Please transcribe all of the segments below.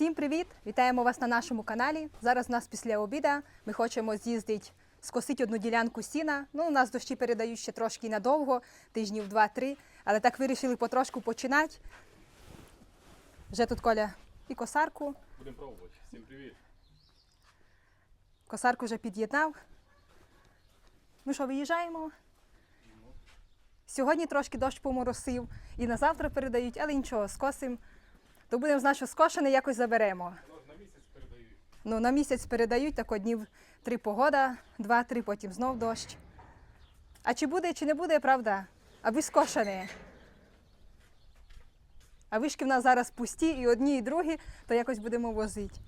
Всім привіт! Вітаємо вас на нашому каналі. Зараз у нас після обіда. Ми хочемо з'їздити, скосити одну ділянку сіна. Ну, у нас дощі передають ще трошки надовго, тижнів два-три. Але так вирішили потрошку починати. Вже тут Коля і косарку. Будемо пробувати. Всім привіт. Косарку вже під'єднав. Ну що, виїжджаємо? Сьогодні трошки дощ поморосив і на завтра передають, але нічого, скосимо. То будемо знати, що скошене якось заберемо. Ну, на місяць передають. Ну, на місяць передають, так днів три погода, два-три, потім знов дощ. А чи буде, чи не буде, правда? Аби скошене. А вишки в нас зараз пусті, і одні, і другі, то якось будемо возити.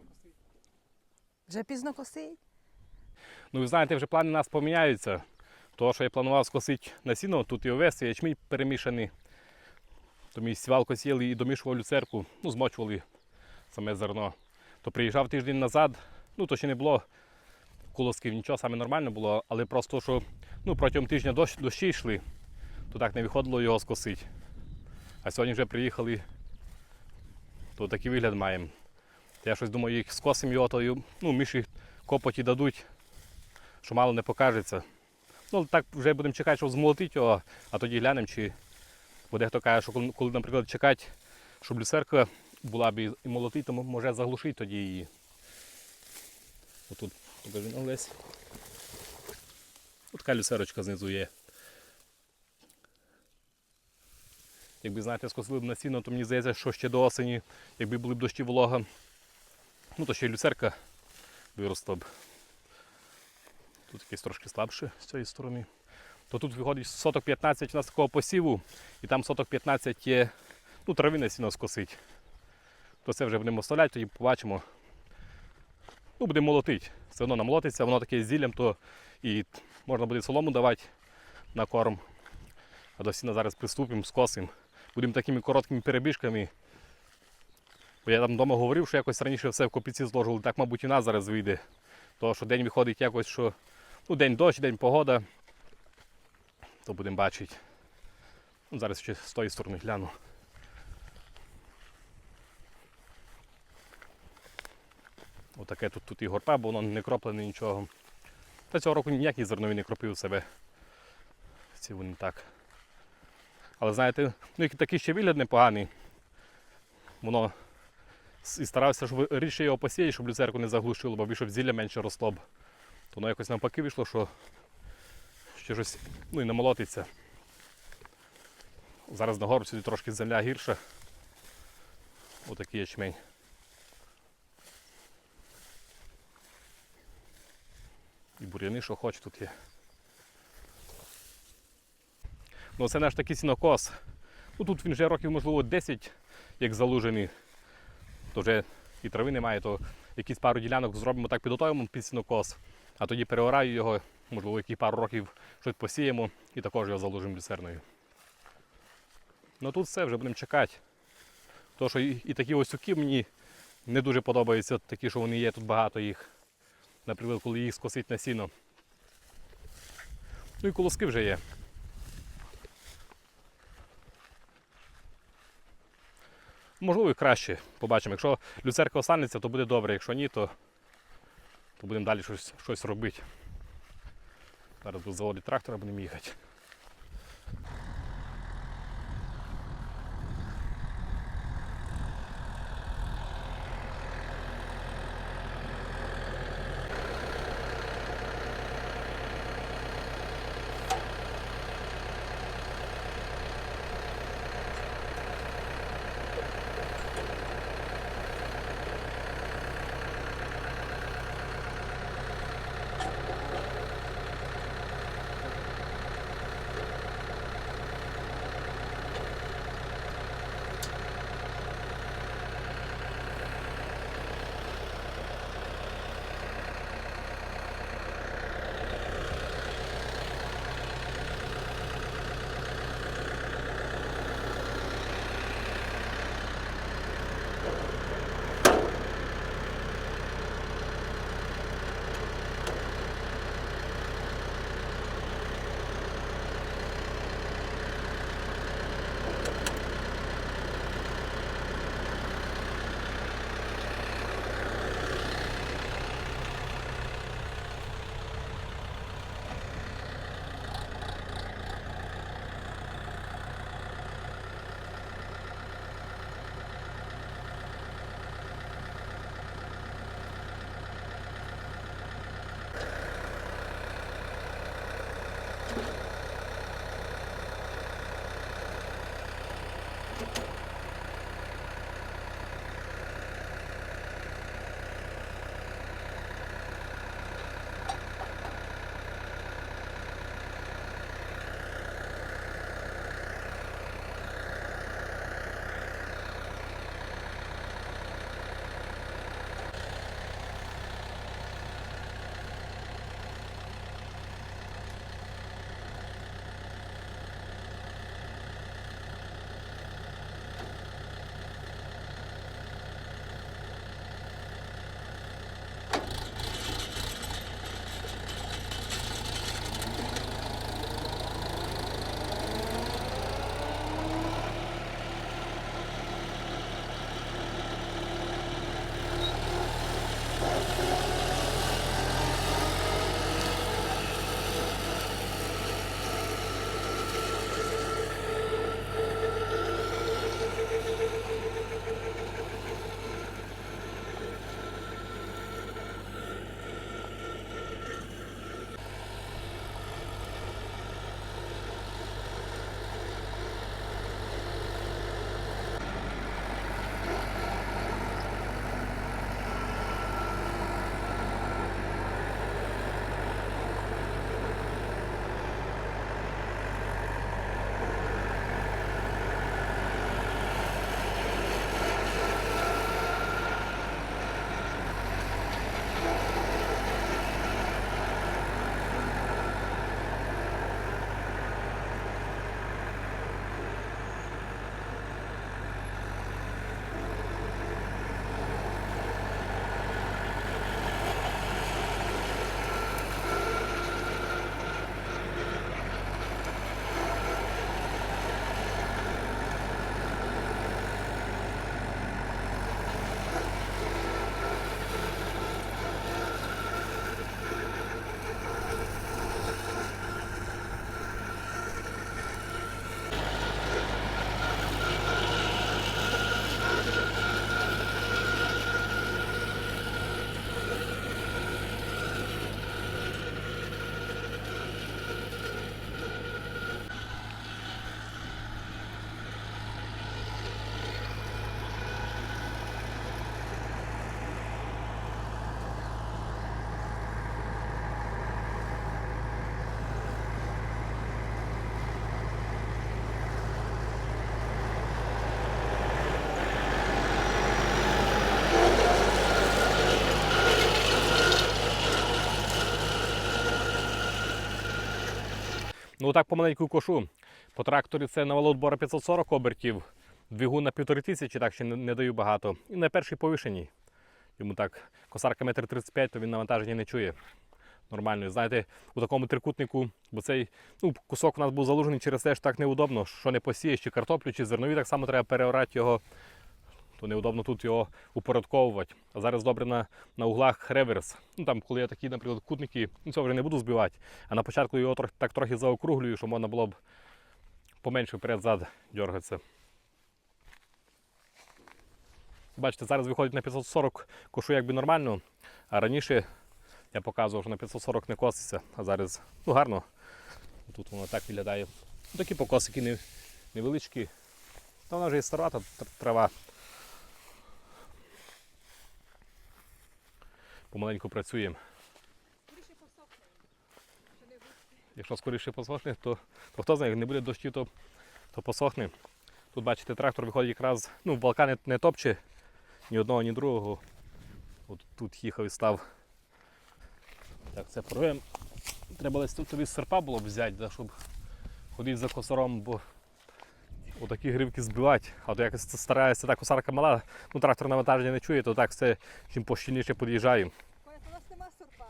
Пізно косить? Вже пізно косить. Ну, ви знаєте, вже плани у нас поміняються. Того, що я планував скосити на сіно, тут і овес, і ячмінь перемішаний. То мій сівалку сіяли і домішували люцерку, ну, змочували саме зерно. То приїжджав тиждень назад, ну то ще не було колосків, нічого, саме нормально було, але просто що ну, протягом тижня дощ, дощі йшли, то так не виходило його скосити. А сьогодні вже приїхали, то такий вигляд маємо. Я щось думаю, їх скосимо його, то й, ну, міші копоті дадуть, що мало не покажеться. Ну, так вже будемо чекати, щоб змолотити його, а тоді глянемо, чи буде хто каже, що коли, наприклад, чекати, щоб люцерка була б і молотити, то може заглушити тоді її. Отут покажи на Олесь. Ось така люцерочка знизу є. Якби знаєте, скосили б на сіно, то мені здається, що ще до осені, якби були б дощі волога, ну то ще й люцерка виросла б. Тут якесь трошки слабше з цієї сторони. То тут виходить соток 15 у нас такого посіву, і там соток 15 є, ну, травине сіно скосить. То це вже будемо оставляти, тоді побачимо. Ну, будемо молотити. Все одно намолотиться, воно таке з зіллям, то і можна буде солому давати на корм. А до сіна зараз приступимо, скосимо. Будемо такими короткими перебіжками. Бо я там вдома говорив, що якось раніше все в копійці зложили, так, мабуть, і нас зараз вийде. Тому що день виходить якось, що ну, день дощ, день погода. То будемо бачити. Ну, зараз ще з тої сторони гляну. Отаке тут, тут і горпа, бо воно не кроплене нічого. Та цього року ніякий зерновий не кропив себе. Ці вони так. Але знаєте, ну такий ще вигляд непоганий. Воно і старався, щоб рідше його посіяти, щоб люцерку не заглушило, бо щоб зілля менше росло б. То воно якось навпаки вийшло, що ще щось ну, і намолотиться. Зараз на сюди трошки земля гірша. Отакий ячмень. І бур'яни, що хоч тут є. Ну це наш такий сінокос. Ну тут він вже років, можливо, 10, як залужений. То вже і трави немає, то якісь пару ділянок зробимо так, підготуємо під сінокос, а тоді переораю його, можливо, які пару років щось посіємо і також його залужимо люцерною. Ну тут все, вже будемо чекати. Тому що і, і такі осюки мені не дуже подобаються, такі, що вони є, тут багато їх. Наприклад, коли їх скосить на сіно. Ну і колоски вже є. Можливо, і краще. Побачимо. Якщо люцерка останеться, то буде добре. Якщо ні, то, то будемо далі щось, щось робити. Зараз до заводу трактора будемо їхати. Ну так помаленьку кошу. По тракторі це на Володбора 540 обертів, двигун на 1500, так ще не, не даю багато. І на першій повишеній. Йому так косарка метр 35, то він навантаження не чує. Нормально. Знаєте, у такому трикутнику, бо цей ну, кусок у нас був заложений через те, що так неудобно, що не посієш, чи картоплю, чи зернові, так само треба переорати його, то неудобно тут його упорядковувати. А зараз добре на, на углах реверс. Ну там, коли я такі, наприклад, кутники, ну цього вже не буду збивати. А на початку його трохи, так трохи заокруглюю, щоб можна було б поменше вперед-зад дергатися. Бачите, зараз виходить на 540 кошу якби нормально, а раніше я показував, що на 540 не коситься, а зараз ну, гарно. Тут воно так виглядає. Такі покосики невеличкі. Та вона вже і старата трава. Помаленьку працюємо. Якщо скоріше посохне, то, то хто знає, як не буде дощів, то, то посохне. Тут бачите, трактор виходить якраз, ну, балка не, не топче ні одного, ні другого. От тут їхав і став. Так, це порвем. Треба десь тут серпа було б взяти, да, щоб ходити за косаром, бо отакі гривки збивати. А то якось це старається та косарка мала, ну трактор навантаження не чує, то так все чим пощільніше під'їжджаю. У нас нема сурпа.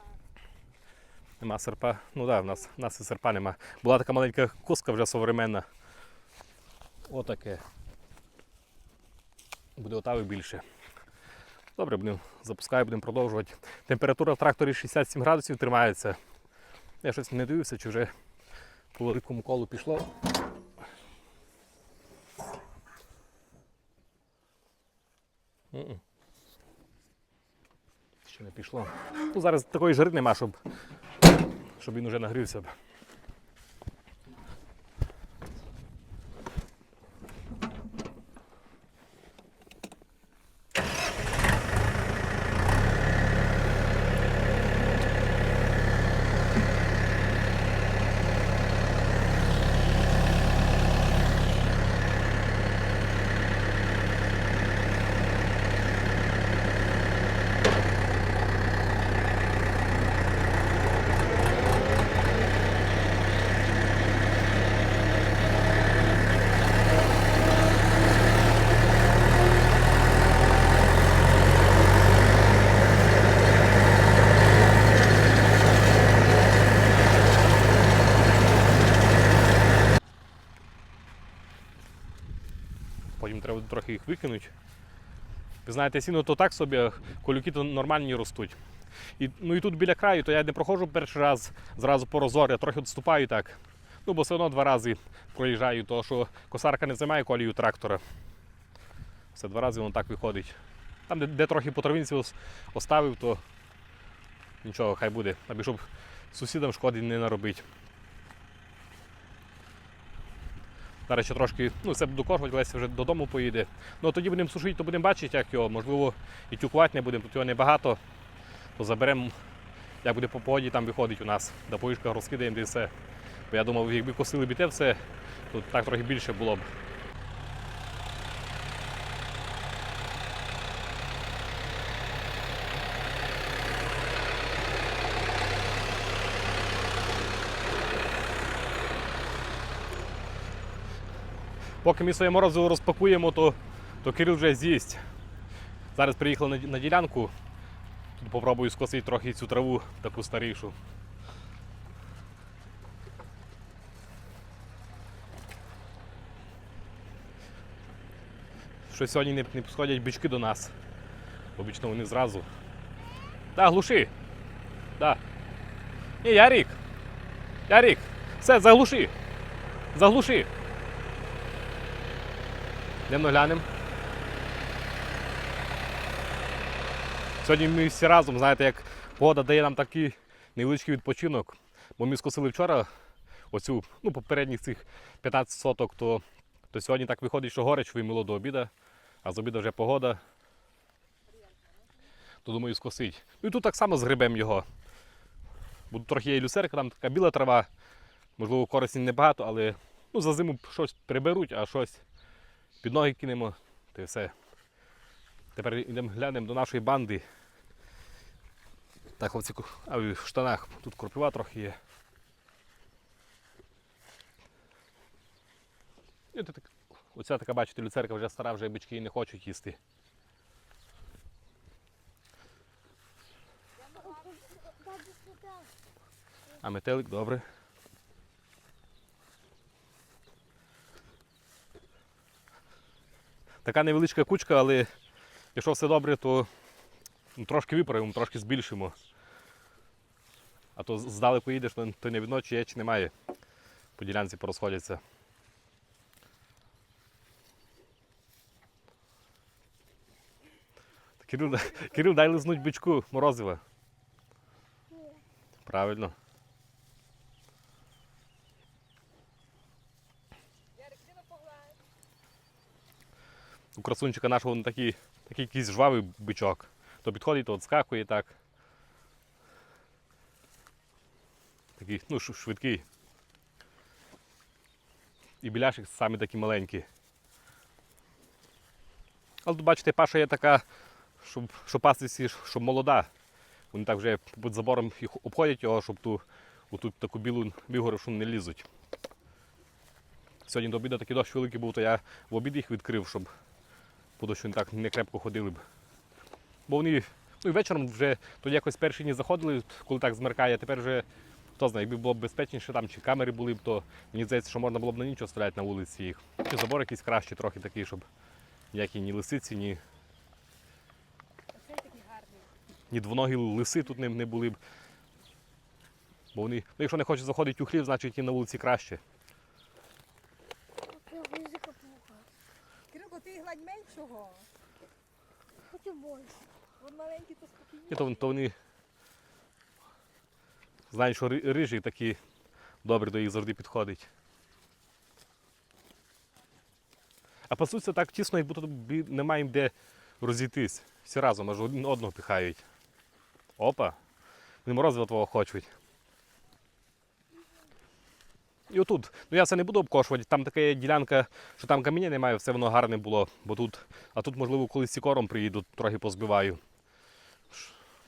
Нема серпа. Ну так, да, в нас, в нас і серпа нема. Була така маленька коска вже современна. Отаке. Буде отави більше. Добре, будемо запускаю, будемо продовжувати. Температура в тракторі 67 градусів тримається. Я щось не дивився, чи вже по великому колу пішло. Ще не пішло. Ну, зараз такої жари нема, щоб, щоб він уже нагрівся. б. Потім треба трохи їх викинути. Ви знаєте, сіно то так собі, колюки то нормальні ростуть. І, ну і тут біля краю, то я не проходжу перший раз зразу по розорі, я трохи відступаю так. Ну, бо все одно два рази проїжджаю, то що косарка не займає колію трактора. Все два рази воно так виходить. Там, де, де трохи по травинці оставив, то нічого, хай буде, аби щоб сусідам шкоди не наробити. Зараз ще трошки, ну це буду кожувати, Леся вже додому поїде. Ну тоді будемо сушити, то будемо бачити, як його. Можливо, і тюкувати не будемо, тут його небагато. То заберемо, як буде по погоді, там виходить у нас. До поїжка розкидаємо де все. Бо я думав, якби косили б все, то так трохи більше було б. Поки ми своє морозиво розпакуємо, то, то Кирил вже з'їсть. Зараз приїхали на, на ділянку. Тут попробую скосити трохи цю траву таку старішу. Що сьогодні не, не підходять бички до нас. Обічно вони зразу. Так, глуши. Да. Ні, Ярік. Ярік. Все, заглуши. Заглуши. Йдемо глянемо. Сьогодні ми всі разом, знаєте, як погода дає нам такий невеличкий відпочинок. Бо ми скосили вчора оцю, ну, попередніх цих 15 соток, то, то сьогодні так виходить, що горич вимило до обіду, а з обіду вже погода. То думаю, скосить. Ну і тут так само згребемо його. Тут трохи є люсерка, там така біла трава. Можливо, користі небагато, але ну, за зиму щось приберуть, а щось під ноги кинемо, то й все. Тепер йдемо глянемо до нашої банди. Так, ку- а в штанах тут кропива трохи є. І так- Оця така, бачите, люцерка вже стара, вже бички її не хочуть їсти. А метелик добре. Така невеличка кучка, але якщо все добре, то ну, трошки виправимо, трошки збільшимо. А то здалеку їдеш, то, то не видно, чи є, чи немає. По ділянці порозходяться. Кирил, Кирил, дай лизнуть бичку морозива. Правильно. У красунчика нашого він такий, такий якийсь жвавий бичок. То підходить, то відскакує так. Такий, ну, швидкий. І біляшик самі такі маленькі. Але тут, бачите, паша є така, щоб, щоб пастися, щоб молода. Вони так вже під забором їх обходять його, щоб ту, отут таку білу бігоришу не лізуть. Сьогодні до обіду такий дощ великий був, то я в обід їх відкрив, щоб дощу не так не крепко ходили б. Бо вони ну, і вечором вже тоді якось перші дні заходили, коли так змеркає, а тепер вже хто знає, якби було б безпечніше там, чи камери були б, то мені здається, що можна було б на ніч оставляти на вулиці їх. Чи забор якийсь кращий, трохи такий, щоб ніякі ні лисиці, ні, ні двоногі лиси тут не, не були б. Бо вони, ну, якщо не хочуть заходити у хлів, значить і на вулиці краще. Меншого. Хочу больше. Вон маленький, то спокійніше. І то, то вони знають, що ри- рижі такі добрі до їх завжди підходить. А пасуться так тісно, як будто немає їм де розійтись. Всі разом аж один одного пихають. Опа! Вони морозива твого хочуть. І отут, ну я це не буду обкошувати, там така є ділянка, що там каміння немає, все воно гарне було, бо тут, а тут, можливо, колись сікором приїду, трохи позбиваю.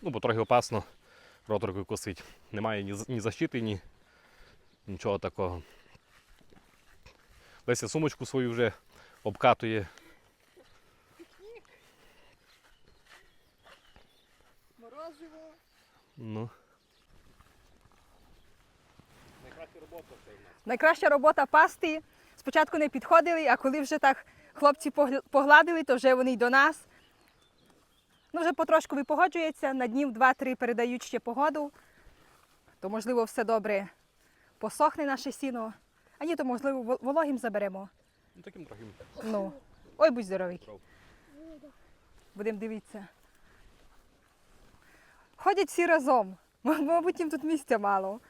Ну, бо трохи опасно роторкою косить. Немає ні, ні защити, ні нічого такого. Леся сумочку свою вже обкатує. Морозиво. Ну. Найкраща робота пасти. Спочатку не підходили, а коли вже так хлопці погладили, то вже вони й до нас. Ну, вже потрошку випогоджується, на днів 2-3 передають ще погоду, то можливо все добре посохне наше сіно, а ні, то можливо вол- вологим заберемо. ну таким трохи. Ну, ой, будь здоровий. Будемо дивитися. Ходять всі разом. Мабуть, їм тут місця мало.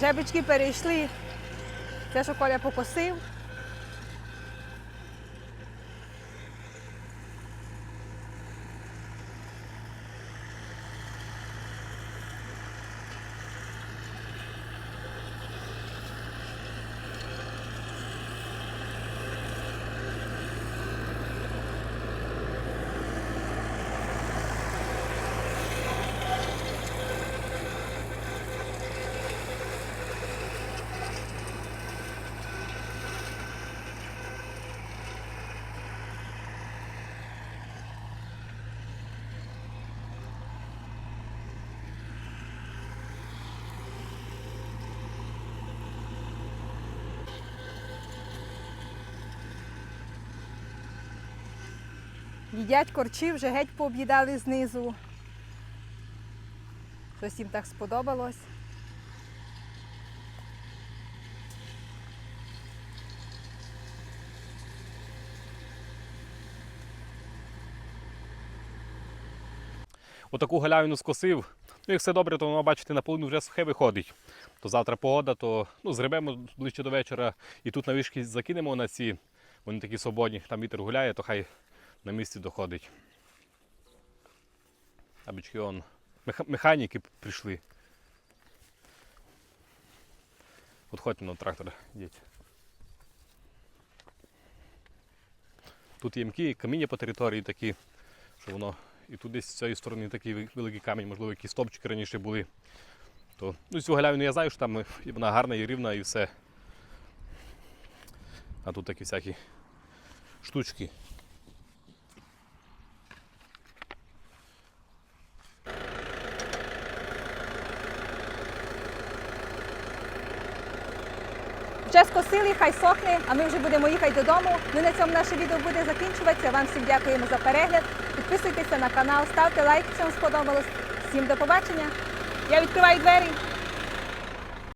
Жебечки перейшли. Те, що Коля Їдять корчі, вже геть пооб'їдали знизу. Щось їм так сподобалось. Отаку галявину скосив. Ну, як все добре, то воно, бачите, наполовину вже сухе виходить. То завтра погода, то ну, зребемо ближче до вечора і тут на вишки закинемо на ці. Вони такі свободні, там вітер гуляє, то хай на місці доходить. А бички он. Механіки прийшли. От ходьте на трактор, йдіть. Тут ямки, каміння по території такі, що воно і тут десь з цієї сторони такий великий камінь, можливо, якісь стопчики раніше були. То, ну, цю галявину я знаю, що там і вона гарна і рівна, і все. А тут такі всякі штучки. Вже скосили, хай сохне, а ми вже будемо їхати додому. Ну на цьому наше відео буде закінчуватися. Вам всім дякуємо за перегляд. Підписуйтеся на канал, ставте лайк, якщо вам сподобалось. Всім до побачення. Я відкриваю двері.